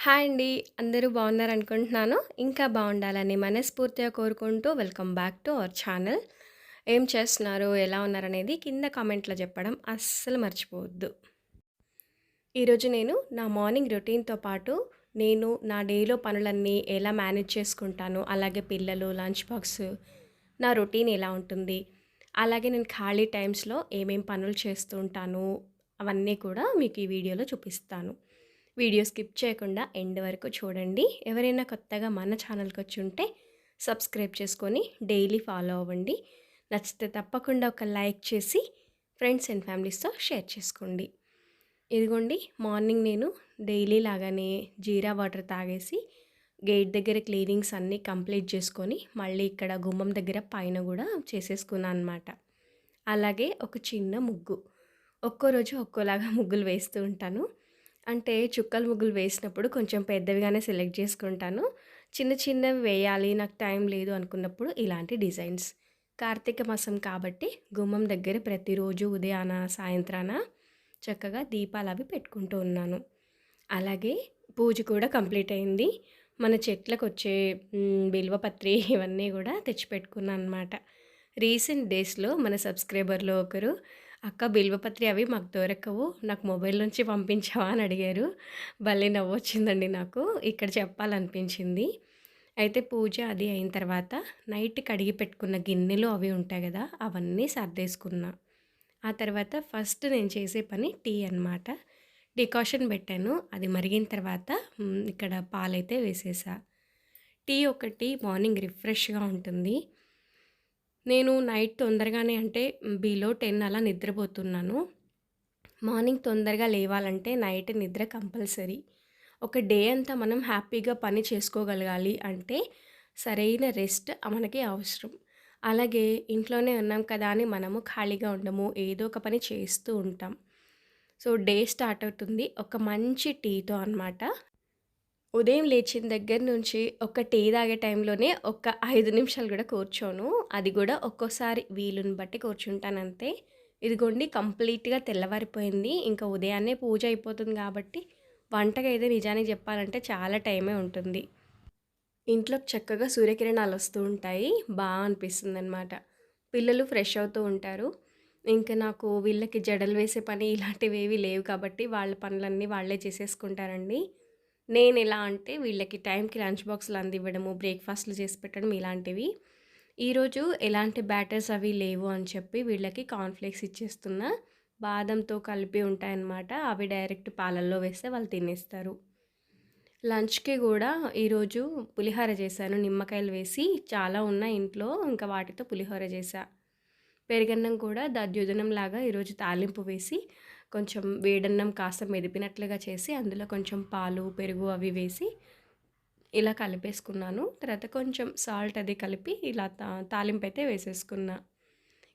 Hi అండి. అందరూ బాగున్నారనుకుంటున్నాను. ఇంకా బాగుండాలని మనస్ఫూర్తిగా కోరుకుంటూ welcome back to our channel. ఏం చేస్తున్నారు? ఎలా ఉన్నారనేది కింద కామెంట్‌లో చెప్పడం అస్సలు మర్చిపోవద్దు. ఈరోజు నేను నా మార్నింగ్ రొటీన్‌తో పాటు నేను నా డేలో పనులన్నీ ఎలా మేనేజ్ చేసుకుంటాను, అలాగే పిల్లలు, లంచ్ బాక్స్, నా రొటీన్ ఎలా ఉంటుంది, అలాగే నేను ఖాళీ టైమ్స్‌లో ఏమేం పనులు చేస్తూ ఉంటాను, అవన్నీ కూడా మీకు ఈ వీడియోలో చూపిస్తాను. వీడియో స్కిప్ చేయకుండా ఎండ్ వరకు చూడండి. ఎవరైనా కొత్తగా మన ఛానల్‌కి వచ్చి ఉంటే సబ్స్క్రైబ్ చేసుకొని డైలీ ఫాలో అవ్వండి. నచ్చితే తప్పకుండా ఒక లైక్ చేసి ఫ్రెండ్స్ అండ్ ఫ్యామిలీస్‌తో షేర్ చేసుకోండి. ఇదిగోండి మార్నింగ్ నేను డైలీ లాగానే జీరా వాటర్ తాగేసి గేట్ దగ్గర క్లీనింగ్స్ అన్నీ కంప్లీట్ చేసుకొని మళ్ళీ ఇక్కడ గుమ్మం దగ్గర పైన కూడా చేసేసుకున్నాను అనమాట. అలాగే ఒక చిన్న ముగ్గు. ఒక్కో రోజు ఒక్కోలాగా ముగ్గులు వేస్తూ ఉంటాను. అంటే చుక్కల ముగ్గులు వేసినప్పుడు కొంచెం పెద్దవిగానే సెలెక్ట్ చేసుకుంటాను. చిన్న చిన్నవి వేయాలి నాకు టైం లేదు అనుకున్నప్పుడు ఇలాంటి డిజైన్స్. కార్తీక మాసం కాబట్టి గుమ్మం దగ్గర ప్రతిరోజు ఉదయాన, సాయంత్రాన చక్కగా దీపాలు అవి పెట్టుకుంటూ ఉన్నాను. అలాగే పూజ కూడా కంప్లీట్ అయింది. మన చెట్లకు వచ్చే బిల్వపత్రి ఇవన్నీ కూడా తెచ్చిపెట్టుకున్నాను అనమాట రీసెంట్ డేస్‌లో మన సబ్స్క్రైబర్‌లో ఒకరు అక్క బిల్వపత్రి అవి మాకు దొరకవు. నాకు మొబైల్ నుంచి పంపించావా అని అడిగారు. భలే నవ్వొచ్చిందండి నాకు. ఇక్కడ చెప్పాలనిపించింది. అయితే పూజ అది అయిన తర్వాత నైట్ కడిగి పెట్టుకున్న గిన్నెలు అవి ఉంటాయి కదా అవన్నీ సర్దేసుకున్నా. ఆ తర్వాత ఫస్ట్ నేను చేసే పని టీ అనమాట. డికాషన్ పెట్టాను. అది మరిగిన తర్వాత ఇక్కడ పాలైతే వేసేసా. టీ ఒకటి మార్నింగ్ రిఫ్రెష్‌గా ఉంటుంది. నేను నైట్ తొందరగానే అంటే బిలో 10 అలా నిద్రపోతున్నాను. మార్నింగ్ తొందరగా లేవాలంటే నైట్ నిద్ర కంపల్సరీ. ఒక డే అంతా మనం హ్యాపీగా పని చేసుకోగలగాలి అంటే సరైన రెస్ట్ మనకి అవసరం. అలాగే ఇంట్లోనే ఉన్నాం కదా అని మనము ఖాళీగా ఉండము. ఏదో ఒక పని చేస్తూ ఉంటాం. సో, డే స్టార్ట్ అవుతుంది ఒక మంచి టీతో అనమాట. ఉదయం లేచిన దగ్గర నుంచి ఒక టీ తాగే టైంలోనే ఒక ఐదు నిమిషాలు కూడా కూర్చోను. అది కూడా ఒక్కోసారి వీలుని బట్టి కూర్చుంటానంతే. ఇదిగోండి కంప్లీట్‌గా తెల్లవారిపోయింది. ఇంకా ఉదయాన్నే పూజ అయిపోతుంది కాబట్టి వంటకైతే నిజానికి చెప్పాలంటే చాలా టైమే ఉంటుంది. ఇంట్లోకి చక్కగా సూర్యకిరణాలు వస్తూ ఉంటాయి. బాగా అనిపిస్తుంది అనమాట పిల్లలు ఫ్రెష్ అవుతూ ఉంటారు. ఇంకా నాకు వీళ్ళకి జడలు వేసే పని ఇలాంటివి ఏవి లేవు కాబట్టి వాళ్ళ పనులన్నీ వాళ్ళే చేసేసుకుంటారండి. నేను ఎలా అంటే వీళ్ళకి టైంకి లంచ్ బాక్స్‌లు అందివ్వడము, బ్రేక్‌ఫాస్ట్‌లు చేసి పెట్టడం ఇలాంటివి. ఈరోజు ఎలాంటి బ్యాటర్స్ అవి లేవు అని చెప్పి వీళ్ళకి కాన్ఫ్లేక్స్ ఇచ్చేస్తున్నా. బాదంతో కలిపి ఉంటాయన్నమాట. అవి డైరెక్ట్ పాలల్లో వేస్తే వాళ్ళు తినేస్తారు. లంచ్‌కి కూడా ఈరోజు పులిహోర చేశాను. నిమ్మకాయలు వేసి చాలా ఉన్నాయి ఇంట్లో. ఇంకా వాటితో పులిహోర చేశా. పెరుగన్నం కూడా దధ్యోజనంలాగా ఈరోజు తాలింపు వేసి కొంచెం వేడన్నం కాస్త మెదిపినట్లుగా చేసి అందులో కొంచెం పాలు, పెరుగు అవి వేసి ఇలా కలిపేసుకున్నాను. తర్వాత కొంచెం సాల్ట్ అది కలిపి ఇలా తా తాలింపు అయితే వేసేసుకున్నా.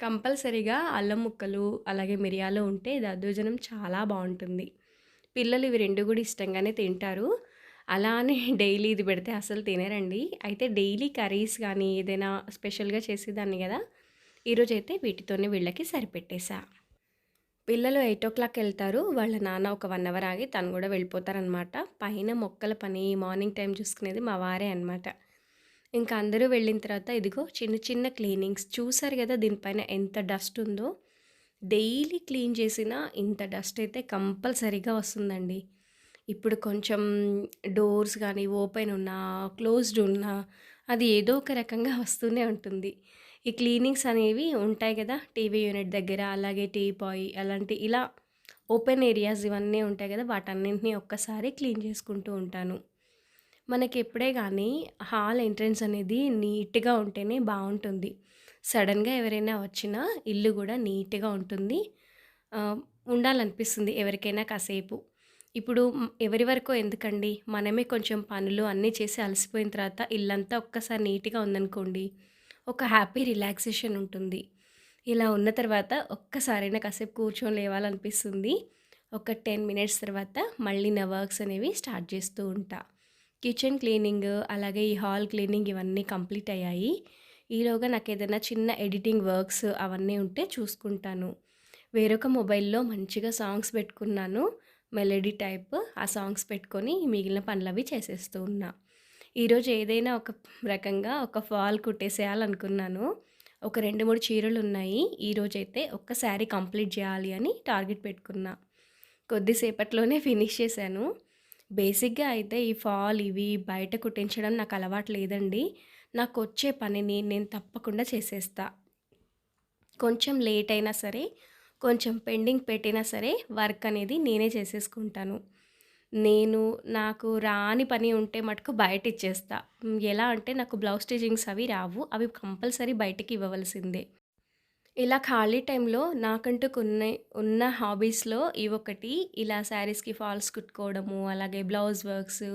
కంపల్సరీగా అల్లం ముక్కలు, అలాగే మిరియాలు ఉంటే దద్దోజనం చాలా బాగుంటుంది పిల్లలు ఇవి రెండు కూడా ఇష్టంగానే తింటారు. అలానే డైలీ ఇది పెడితే అసలు తినరండి. అయితే డైలీ కర్రీస్ కానీ ఏదైనా స్పెషల్‌గా చేసేదాన్ని కదా ఈరోజైతే వీటితోనే వీళ్ళకి సరిపెట్టేశా పిల్లలు ఎయిట్ ఓ క్లాక్ వెళ్తారు వాళ్ళ నాన్న ఒక వన్ అవర్ ఆగి తను కూడా వెళ్ళిపోతారనమాట. పైన మొక్కల పని మార్నింగ్ టైం చూసుకునేది మా వారే అనమాట. ఇంకా అందరూ వెళ్ళిన తర్వాత ఇదిగో చిన్న చిన్న క్లీనింగ్స్ చూసారు కదా దీనిపైన ఎంత డస్ట్ ఉందో. డైలీ క్లీన్ చేసినా ఇంత డస్ట్ అయితే కంపల్సరీగా వస్తుందండి. ఇప్పుడు కొంచెం డోర్స్ కానీ ఓపెన్ ఉన్నా, క్లోజ్డ్ ఉన్నా అది ఏదో ఒక రకంగా వస్తూనే ఉంటుంది. ఈ క్లీనింగ్స్ అనేవి ఉంటాయి కదా టీవీ యూనిట్ దగ్గర, అలాగే టీపాయ్ అలాంటి ఇలా ఓపెన్ ఏరియాస్ ఇవన్నీ ఉంటాయి కదా వాటన్నింటినీ ఒక్కసారి క్లీన్ చేసుకుంటూ ఉంటాను. మనకి ఎప్పుడే కానీ హాల్ ఎంట్రన్స్ అనేది నీట్‌గా ఉంటేనే బాగుంటుంది సడన్గా ఎవరైనా వచ్చినా ఇల్లు కూడా నీట్‌గా ఉంటుంది. ఉండాలనిపిస్తుంది ఎవరికైనా కాసేపు. ఇప్పుడు ఎవరి వరకు ఎందుకండి. మనమే కొంచెం పనులు అన్నీ చేసి అలసిపోయిన తర్వాత ఇల్లంతా ఒక్కసారి నీట్‌గా ఉందనుకోండి. ఒక హ్యాపీ రిలాక్సేషన్ ఉంటుంది. ఇలా ఉన్న తర్వాత ఒక్కసారైనా కాసేపు కూర్చొని లేవాలనిపిస్తుంది. ఒక 10 మినిట్స్ తర్వాత మళ్ళీ నా వర్క్స్ అనేవి స్టార్ట్ చేస్తూ ఉంటా. కిచెన్ క్లీనింగ్, అలాగే ఈ హాల్ క్లీనింగ్ ఇవన్నీ కంప్లీట్ అయ్యాయి. ఈలోగా నాకేదైనా చిన్న ఎడిటింగ్ వర్క్స్ అవన్నీ ఉంటే చూసుకుంటాను. వేరొక మొబైల్‌లో మంచిగా సాంగ్స్ పెట్టుకున్నాను. మెలోడీ టైప్ ఆ సాంగ్స్ పెట్టుకొని మిగిలిన పనులవి చేసేస్తూ ఉన్నా ఈరోజు ఏదైనా ఒక రకంగా ఒక ఫాల్ కుట్టేసేయాలనుకున్నాను. ఒక రెండు మూడు చీరలు ఉన్నాయి ఈరోజైతే ఒక్క శారీ కంప్లీట్ చేయాలి అని టార్గెట్ పెట్టుకున్నా. కొద్దిసేపట్లోనే ఫినిష్ చేశాను. బేసిక్గా అయితే ఈ ఫాల్ ఇవి బయట కుట్టించడం నాకు అలవాటు లేదండి. నాకు వచ్చే పనిని నేను తప్పకుండా చేసేస్తా. కొంచెం లేట్ అయినా సరే కొంచెం పెండింగ్ పెట్టినా సరే వర్క్ అనేది నేనే చేసేసుకుంటాను. నేను నాకు రాని పని ఉంటే మటుకు బయట ఇచ్చేస్తా ఎలా అంటే నాకు బ్లౌజ్ స్టిచింగ్స్ అవి రావు అవి కంపల్సరీ బయటికి ఇవ్వవలసిందే. ఇలా ఖాళీ టైంలో నాకంటూ కొన్ని ఉన్న హాబీస్లో ఇవొకటి ఇలా శారీస్కి ఫాల్స్ కుట్టుకోవడము అలాగే బ్లౌజ్ వర్క్స్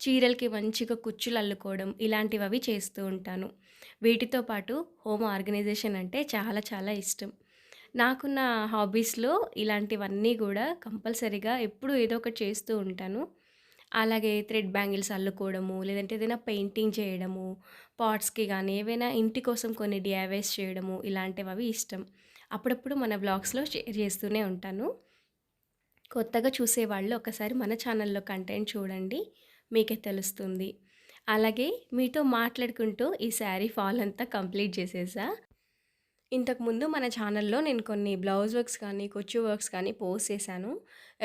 చీరలకి మంచిగా కుచ్చులు అల్లుకోవడం ఇలాంటివి అవి చేస్తూ ఉంటాను. వీటితో పాటు హోమ్ ఆర్గనైజేషన్ అంటే చాలా చాలా ఇష్టం. నాకున్న హాబీస్లో ఇలాంటివన్నీ కూడా కంపల్సరీగా ఎప్పుడు ఏదో ఒకటి చేస్తూ ఉంటాను. అలాగే థ్రెడ్ బ్యాంగిల్స్ అల్లుకోవడము లేదంటే ఏదైనా పెయింటింగ్ చేయడము పాట్స్కి కానీ ఏవైనా ఇంటి కోసం కొన్ని డియావేస్ చేయడము ఇలాంటివి అవి ఇష్టం. అప్పుడప్పుడు మన బ్లాగ్స్లో షేర్ చేస్తూనే ఉంటాను. కొత్తగా చూసేవాళ్ళు ఒకసారి మన ఛానల్లో కంటెంట్ చూడండి మీకే తెలుస్తుంది. అలాగే మీతో మాట్లాడుకుంటూ ఈ శారీ ఫాల్ అంతా కంప్లీట్ చేసేసా. ఇంతకుముందు మన ఛానల్లో నేను కొన్ని బ్లౌజ్ వర్క్స్ కానీ కొచ్చు వర్క్స్ కానీ పోస్ట్ చేశాను.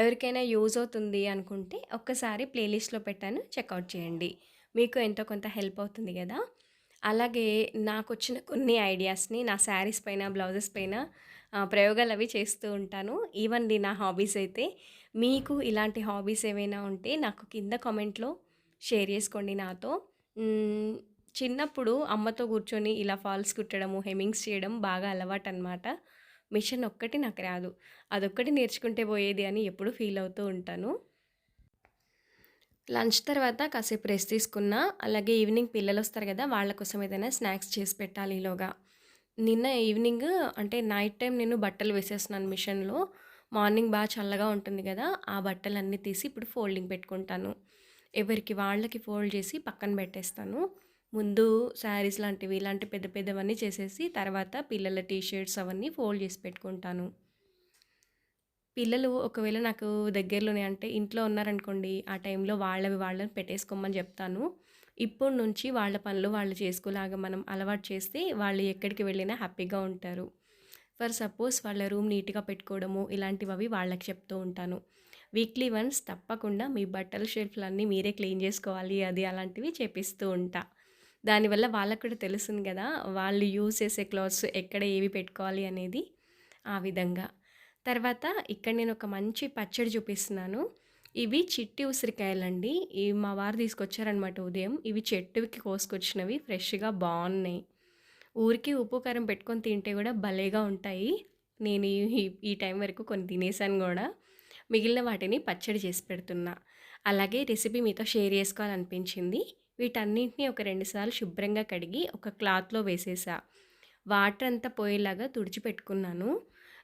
ఎవరికైనా యూజ్ అవుతుంది అనుకుంటే ఒక్కసారి ప్లేలిస్ట్లో పెట్టాను చెక్అవుట్ చేయండి. మీకు ఎంతో కొంత హెల్ప్ అవుతుంది కదా. అలాగే నాకు వచ్చిన కొన్ని ఐడియాస్ని నా శారీస్ పైన బ్లౌజెస్ పైన ప్రయోగాలు అవి చేస్తూ ఉంటాను. ఈవెన్లీ నా హాబీస్ అయితే. మీకు ఇలాంటి హాబీస్ ఏమైనా ఉంటే నాకు కింద కామెంట్లో షేర్ చేసుకోండి నాతో. చిన్నప్పుడు అమ్మతో కూర్చొని ఇలా ఫాల్స్ కుట్టడము హెమింగ్స్ చేయడం బాగా అలవాటు అనమాట మిషన్ ఒక్కటి నాకు రాదు. అదొక్కటి నేర్చుకుంటే పోయేది అని ఎప్పుడు ఫీల్ అవుతూ ఉంటాను. లంచ్ తర్వాత కాసేపు రెస్ట్ తీసుకున్నా అలాగే ఈవినింగ్ పిల్లలు వస్తారు కదా వాళ్ళ కోసం ఏదైనా స్నాక్స్ చేసి పెట్టాలి ఈలోగా. నిన్న ఈవినింగ్ అంటే నైట్ టైం నేను బట్టలు వేసేస్తున్నాను మిషన్లో. మార్నింగ్ బాగా చల్లగా ఉంటుంది కదా ఆ బట్టలన్నీ తీసి ఇప్పుడు ఫోల్డింగ్ పెట్టుకుంటాను. ఎవరికి వాళ్ళకి ఫోల్డ్ చేసి పక్కన పెట్టేస్తాను. ముందు శారీస్ లాంటివి ఇలాంటి పెద్ద పెద్దవన్నీ చేసేసి తర్వాత పిల్లల టీ షర్ట్స్ అవన్నీ ఫోల్డ్ చేసి పెట్టుకుంటాను. పిల్లలు ఒకవేళ నాకు దగ్గరలోనే అంటే ఇంట్లో ఉన్నారనుకోండి ఆ టైంలో వాళ్ళవి వాళ్ళని పెట్టేసుకోమని చెప్తాను. ఇప్పటి నుంచి వాళ్ళ పనులు వాళ్ళు చేసుకోలాగా మనం అలవాటు చేస్తే వాళ్ళు ఎక్కడికి వెళ్ళినా హ్యాపీగా ఉంటారు. ఫర్ సపోజ్ వాళ్ళ రూమ్ నీట్గా పెట్టుకోవడము ఇలాంటివి వాళ్ళకి చెప్తూ ఉంటాను. వీక్లీ వన్స్ తప్పకుండా మీ బట్టల షెల్ఫ్లన్నీ మీరే క్లీన్ చేసుకోవాలి అది అలాంటివి చేపిస్తూ ఉంటాను దానివల్ల వాళ్ళకు కూడా తెలుస్తుంది కదా వాళ్ళు యూజ్ చేసే క్లాత్స్ ఎక్కడ ఏవి పెట్టుకోవాలి అనేది ఆ విధంగా. తర్వాత ఇక్కడ నేను ఒక మంచి పచ్చడి చూపిస్తున్నాను. ఇవి చిట్టి ఉసిరికాయలండి. ఇవి మా వారు తీసుకొచ్చారనమాట ఉదయం. ఇవి చెట్టుకి కోసుకొచ్చినవి ఫ్రెష్గా బాగున్నాయి. ఊరికి ఉప్పు కారం పెట్టుకొని తింటే కూడా భలేగా ఉంటాయి. నేను ఈ ఈ టైం వరకు కొన్ని తినేసాను కూడా. మిగిలిన వాటిని పచ్చడి చేసి పెడుతున్నా. అలాగే రెసిపీ మీతో షేర్ చేసుకోవాలనిపించింది. వీటన్నింటినీ ఒక రెండుసార్లు శుభ్రంగా కడిగి ఒక క్లాత్లో వేసేసా. వాటర్ అంతా పోయేలాగా తుడిచిపెట్టుకున్నాను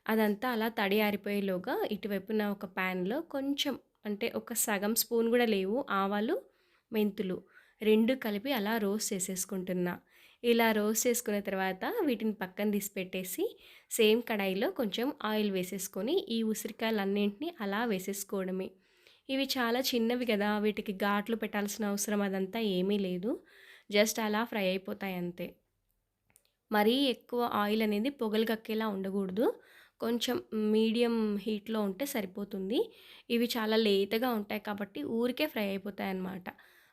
అదంతా అలా తడి ఆరిపోయేలోగా ఇటువైపున ఒక ప్యాన్లో కొంచెం అంటే ఒక సగం స్పూన్ కూడా లేవు ఆవాలు మెంతులు రెండు కలిపి అలా రోస్ట్ చేసేసుకుంటున్నా. ఇలా రోస్ట్ చేసుకున్న తర్వాత వీటిని పక్కన తీసి పెట్టేసి సేమ్ కడాయిలో కొంచెం ఆయిల్ వేసేసుకొని ఈ ఉసిరికాయలన్నింటినీ అలా వేసేసుకోవడమే. ఇవి చాలా చిన్నవి కదా వీటికి ఘాట్లు పెట్టాల్సిన అవసరం అదంతా ఏమీ లేదు. జస్ట్ అలా ఫ్రై అయిపోతాయి అంతే. మరీ ఎక్కువ ఆయిల్ అనేది పొగలు కక్కేలా ఉండకూడదు. కొంచెం మీడియం హీట్లో ఉంటే సరిపోతుంది. ఇవి చాలా లేతగా ఉంటాయి కాబట్టి ఊరికే ఫ్రై అయిపోతాయి అన్నమాట.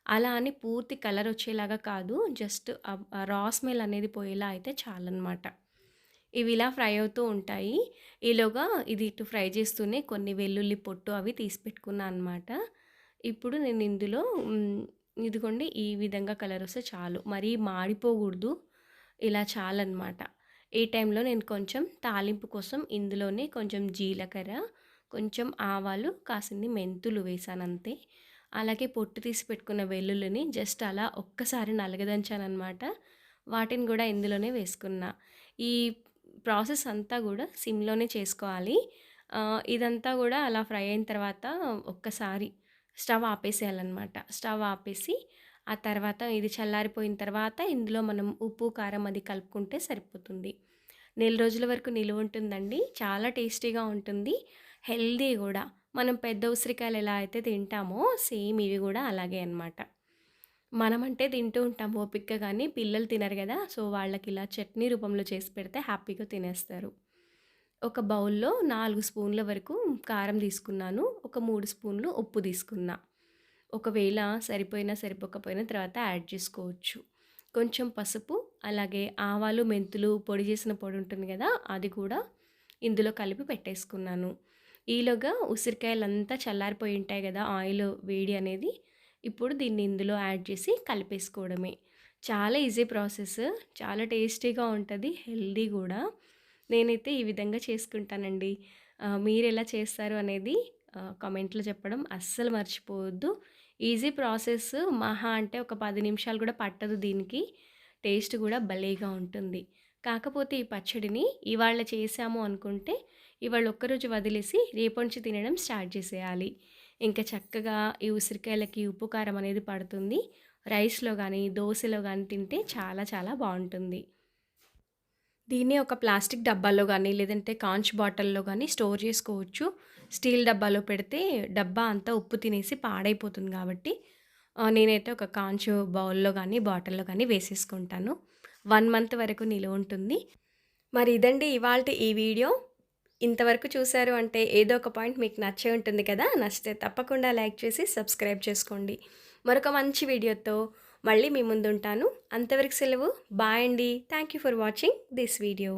అలా అని పూర్తి కలర్ వచ్చేలాగా కాదు జస్ట్ రా స్మెల్ అనేది పోయేలా అయితే చాలన్నమాట. ఇవి ఇలా ఫ్రై అవుతూ ఉంటాయి. ఈలోగా ఇది ఇటు ఫ్రై చేస్తూనే కొన్ని వెల్లుల్లి పొట్టు అవి తీసి పెట్టుకున్నా అనమాట ఇప్పుడు నేను ఇందులో ఇదిగోండి ఈ విధంగా కలర్ వస్తే చాలు. మరీ మాడిపోకూడదు. ఇలా చాలన్నమాట. ఈ టైంలో నేను కొంచెం తాలింపు కోసం ఇందులోనే కొంచెం జీలకర్ర కొంచెం ఆవాలు కాసిన్ని మెంతులు వేసాను అంతే. అలాగే పొట్టు తీసి పెట్టుకున్న వెల్లుల్లిని జస్ట్ అలా ఒక్కసారి నలగదంచానమాట వాటిని కూడా ఇందులోనే వేసుకున్నా. ఈ ప్రాసెస్ అంతా కూడా సిమ్లోనే చేసుకోవాలి. ఇదంతా కూడా అలా ఫ్రై అయిన తర్వాత ఒక్కసారి స్టవ్ ఆపేసేయాలన్నమాట. స్టవ్ ఆపేసి ఆ తర్వాత ఇది చల్లారిపోయిన తర్వాత ఇందులో మనం ఉప్పు కారం అది కలుపుకుంటే సరిపోతుంది. నెల రోజుల వరకు నిలువ ఉంటుందండి. చాలా టేస్టీగా ఉంటుంది. హెల్దీ కూడా. మనం పెద్ద ఉసిరికాయలు ఎలా అయితే తింటామో సేమ్ ఇవి కూడా అలాగే అనమాట. మనమంటే తింటూ ఉంటాం ఓపికగా కానీ పిల్లలు తినరు కదా సో, వాళ్ళకి ఇలా చట్నీ రూపంలో చేసి పెడితే హ్యాపీగా తినేస్తారు. ఒక బౌల్‌లో నాలుగు స్పూన్ల వరకు కారం తీసుకున్నాను. ఒక మూడు స్పూన్లు ఉప్పు తీసుకున్నా. ఒకవేళ సరిపోయినా, సరిపోకపోయినా తర్వాత యాడ్ చేసుకోవచ్చు. కొంచెం పసుపు, అలాగే ఆవాలు, మెంతులు పొడి చేసిన పొడి ఉంటుంది కదా అది కూడా ఇందులో కలిపి పెట్టేసుకున్నాను. ఈలోగా ఉసిరికాయలంతా చల్లారిపోయి ఉంటాయి కదా ఆయిల్ వేడి అనేది. ఇప్పుడు దీన్ని ఇందులో యాడ్ చేసి కలిపేసుకోవడమే. చాలా ఈజీ ప్రాసెస్. చాలా టేస్టీగా ఉంటుంది హెల్దీ కూడా నేనైతే ఈ విధంగా చేసుకుంటానండి. మీరు ఎలా చేస్తారు అనేది కామెంట్‌లో చెప్పడం అస్సలు మర్చిపోవద్దు. ఈజీ ప్రాసెస్ మహా అంటే ఒక పది నిమిషాలు కూడా పట్టదు దీనికి. టేస్ట్ కూడా భలేగా ఉంటుంది. కాకపోతే ఈ పచ్చడిని ఇవాళ చేసాము అనుకుంటే, ఇవాళ ఒక్కరోజు వదిలేసి రేపటి తినడం స్టార్ట్ చేసేయాలి. ఇంకా చక్కగా ఈ ఉసిరికాయలకి ఉప్పు, కారం అనేది పడుతుంది. రైస్‌లో కానీ దోశలో కానీ తింటే చాలా చాలా బాగుంటుంది దీన్ని ఒక ప్లాస్టిక్ డబ్బాలో కానీ లేదంటే కాంచ్ బాటిల్‌లో కానీ స్టోర్ చేసుకోవచ్చు. స్టీల్ డబ్బాలో పెడితే డబ్బా అంతా ఉప్పు తినేసి పాడైపోతుంది కాబట్టి నేనైతే ఒక కాంచు బౌల్‌లో కానీ బాటిల్‌లో కానీ వేసేసుకుంటాను. వన్ మంత్ వరకు నిలువ ఉంటుంది. మరి ఇదండి ఇవాళ ఈ వీడియో. ఇంతవరకు చూశారు అంటే ఏదో ఒక పాయింట్ మీకు నచ్చే ఉంటుంది కదా! నచ్చితే తప్పకుండా లైక్ చేసి సబ్స్క్రైబ్ చేసుకోండి. మరొక మంచి వీడియోతో మళ్ళీ మీ ముందుంటాను. అంతవరకు సెలవు. బాయ్ అండి. Thank you for watching this video.